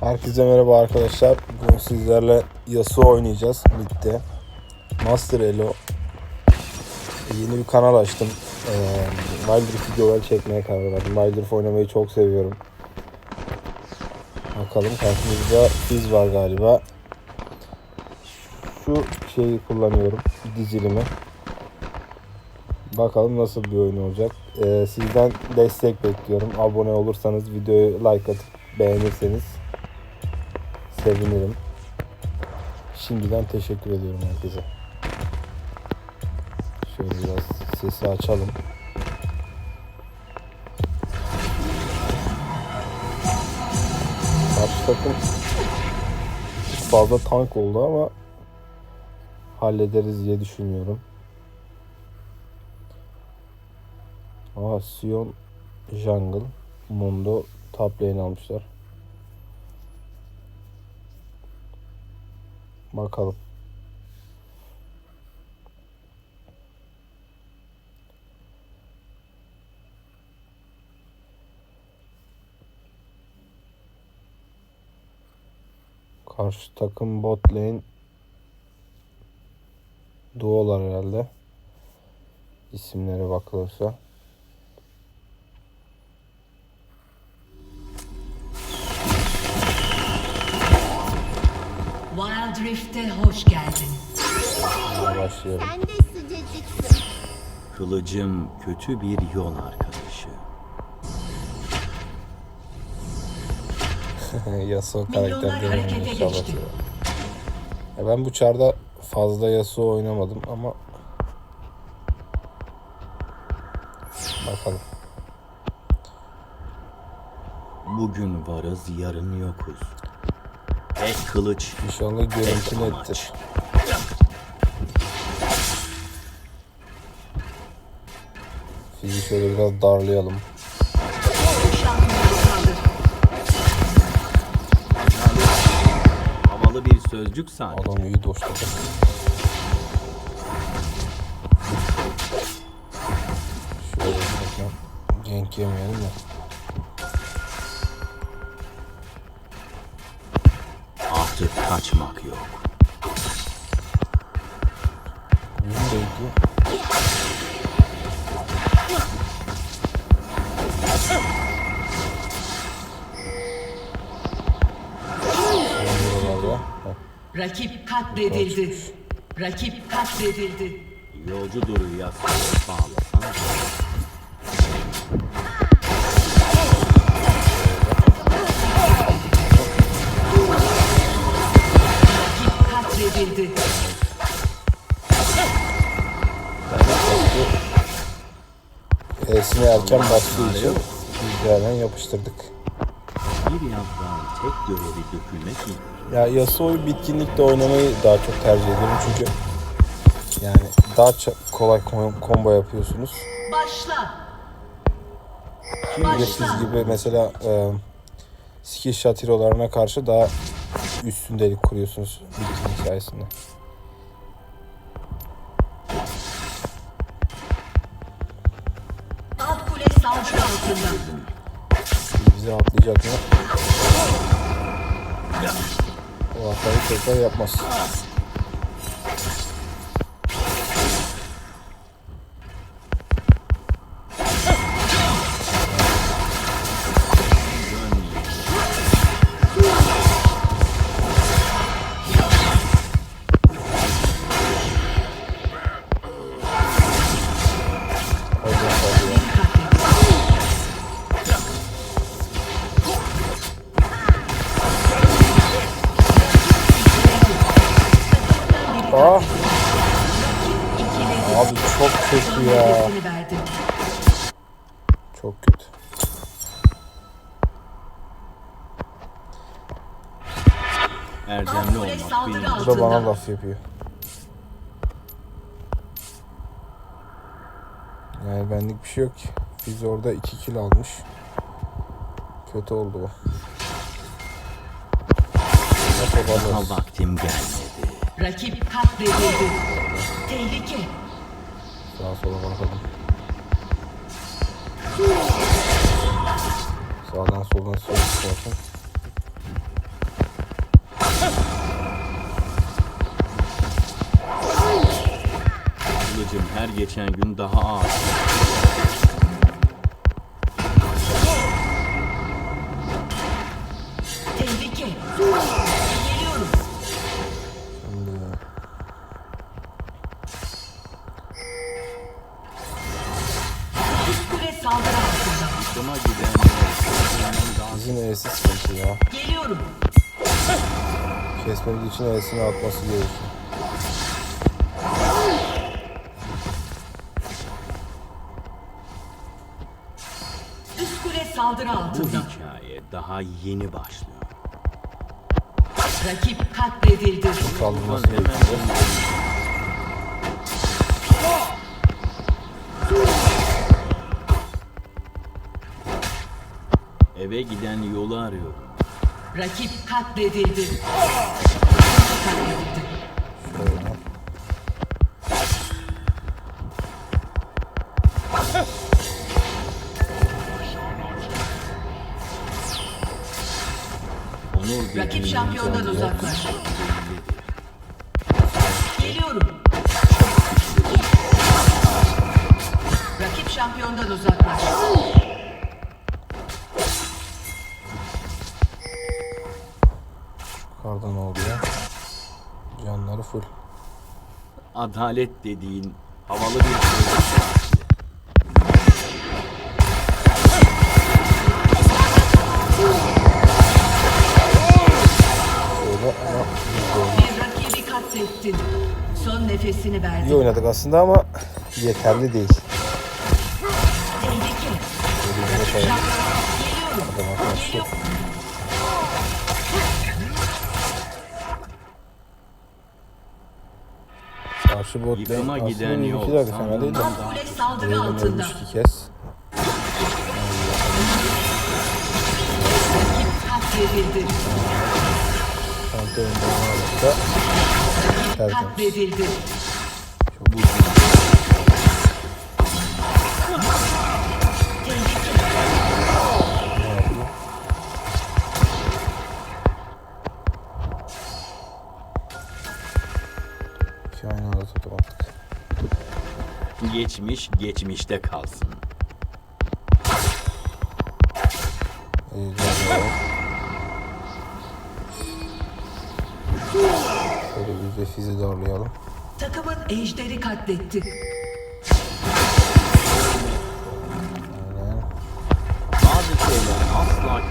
Herkese merhaba arkadaşlar. Bugün sizlerle Yasuo oynayacağız ligde. Master Elo. Yeni bir kanal açtım. Ee, Wildrift videoları çekmeye karar verdim. Wildrift oynamayı çok seviyorum. Bakalım karşımızda Fizz var galiba. Şu şeyi kullanıyorum. Dizilimi. Bakalım nasıl bir oyun olacak. Ee, sizden destek bekliyorum. Abone olursanız videoyu like atıp beğenirseniz sevinirim. Şimdiden teşekkür ediyorum herkese. Şöyle biraz sesi açalım. Karşı takım fazla tank oldu ama hallederiz diye düşünüyorum. Aa Sion Jungle Mundo top lane almışlar. Bakalım. Karşı takım bot lane duolar herhalde. İsimlere bakılırsa. Rift'e hoş geldin. Başlayalım. Sen de sıcacıksın. Kılıcım kötü bir yol arkadaşı. Yasuo karakterleri harekete inşallah. Ya ben bu çarda fazla Yasuo oynamadım ama bakalım. Bugün varız, yarın yokuz. Tek kılıç, İnşallah görüntü nettir. Fizi şöyle biraz darlayalım. Havalı bir sözcük sadece. Adam iyi doşladı. Şöyle bir bakayım. Genk yemeyelim de. Kaçmak yok. Rakip katledildi. Rakip katledildi. Yolcu duru yastığı bağlasan. Rakip katledildi. E'sine erken bastığı için bizlerden yapıştırdık. Bir yaprağın tek görevi dökülmek? Ya Yasuo'yu bitkinlikte oynamayı daha çok tercih ediyorum çünkü yani daha kolay kom- combo yapıyorsunuz. Başla. De siz gibi mesela e, skill shot hero'larına karşı daha üstündelik kuruyorsunuz bitkinlik sayesinde. Bizi atlayacak mı? O hatayı tekrar yapmaz. Da bana laf yapıyor. Yani benlik bir şey yok ki. Biz orada 2 kill almış. Kötü oldu bu. Toparlarız. vaktim gelmedi. Rakip katledildi. Tehlike. Sağa sola bakalım. Sağdan soldan sola çıkarsın. Her geçen gün daha ağır. Tehlike. Geliyorum. Şimdi Üst kule saldırı altında. Yıkıma giden bizim E'si sıkıntı ya. Geliyorum. Kesmemiz için E'sini atması gerekiyor. Saldırı Bu altında. hikaye daha yeni başlıyor. Rakip katledildi. Gerekiyor. eve giden yolu arıyorum. Rakip katledildi. Katledildi. Rakip şampiyondan uzaklaş. Geliyorum. Rakip şampiyondan uzaklaş. Yukarıda ne oluyor? Canları full. Adalet dediğin havalı bir şey. Nefesini İyi verdin. oynadık aslında ama yeterli değil. Tehlike. Elimize koyalım. Geliyorum. Adama karşı. Bot lane giden aslında yol. bizimkiler de fena değil de. Saldırı Raven altında. ölmüş iki kez. Rakip katledildi. Phantom'un bana aldık da. Katledildi. tutup attık. geçmiş geçmişte kalsın. İyi güzel. Şöyle bir de fizi darlayalım. Takımın ejderi katletti. Aynen. Bazı şeyler asla.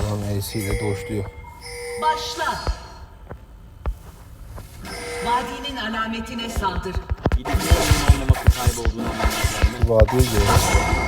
Adam Ace'iyle doşluyor. Başla. Vadinin alametine saldır. Gidip oynaması kaybolduğunu vadiye geliyor.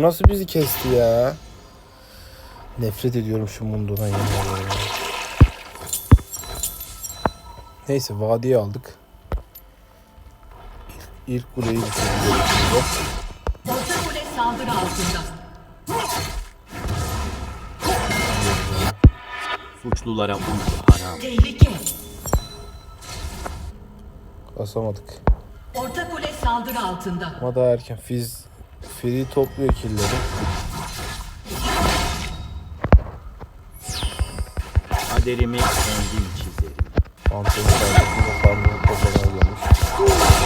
Nasıl bizi kesti ya? Nefret ediyorum şu mundodan yemin ederim. Neyse vadiye aldık. İlk, ilk kuleyi bitirdik. Orta kule saldırı altında. Suçlulara uyku haram. Tehlike. Basamadık. Orta kule saldırı altında. Ama daha erken. Fiz Free topluyor killleri. Kaderimi kendim çizerim. Phantom'un kardeşinde farmını toplamaya gelmiş.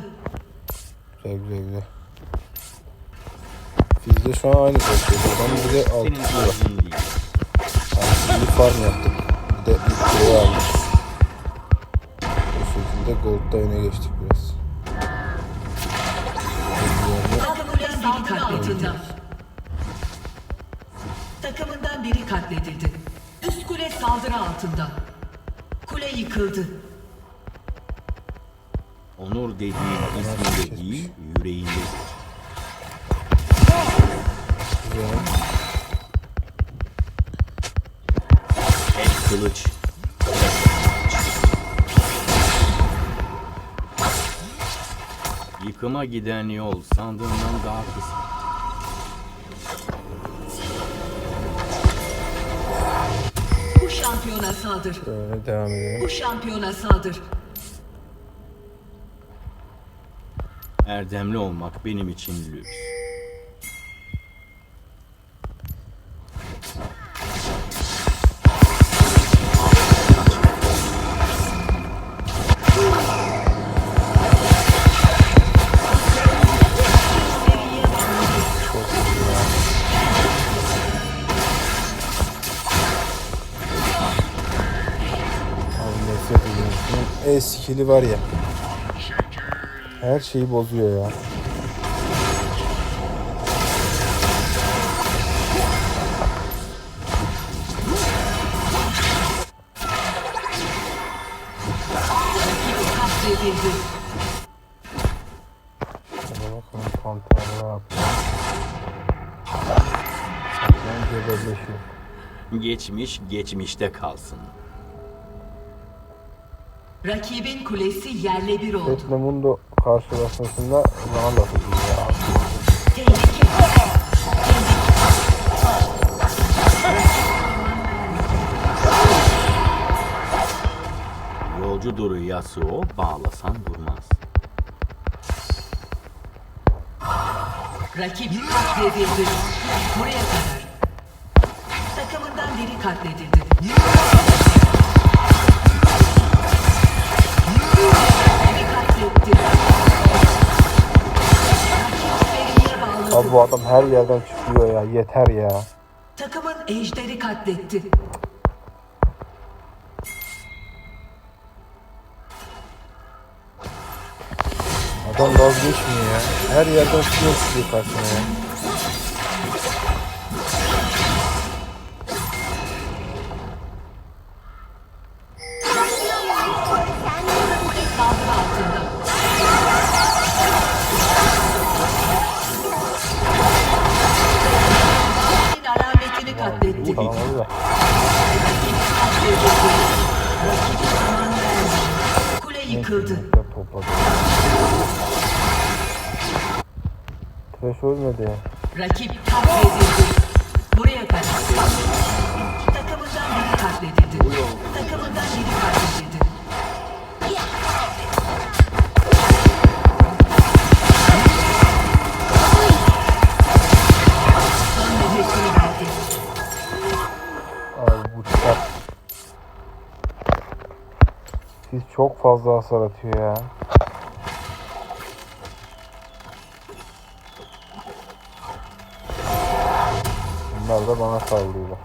Bağladı. Güzel güzel güzel. Biz de şu an aynı boşluyoruz. Adam bir de altı var. tarzın değil. Bir farm yaptık. Bir de ilk kere aldık. Bu şekilde Gold'da öne geçtik biraz. Saldırı altında. Takımından biri katledildi. Üst kule saldırı altında. Kule yıkıldı. Onur dediğin isminde değil, yüreğinde. Güzel. Tek kılıç. Yıkıma giden yol sandığından daha kısa. Bu şampiyona saldır. Böyle devam edelim. Bu şampiyona saldır. Erdemli olmak benim için lüks. E var ya. Her şeyi bozuyor ya. Geçmiş geçmişte kalsın. Rakibin kulesi yerle bir oldu. Etnemundo karşılaşmasında ediyor ya. Tehlike. Yolcudur Yasuo, bağlasan durmaz. Rakip katledildi. Buraya kadar. Takımından biri katledildi. Abi bu adam her yerden çıkıyor ya. Yeter ya. Takımın ejderi katletti. Adam vazgeçmiyor ya. Her yerden çıkıyor karşına ya. Alametini katletti. Tamam hadi da. Kule yıkıldı. Topladı. Trash ölmedi. Rakip katledildi. Buraya kadar. Takımından biri katledildi. Takımından biri katledildi. Çok fazla hasar atıyor ya. Bunlar da bana saldırıyorlar.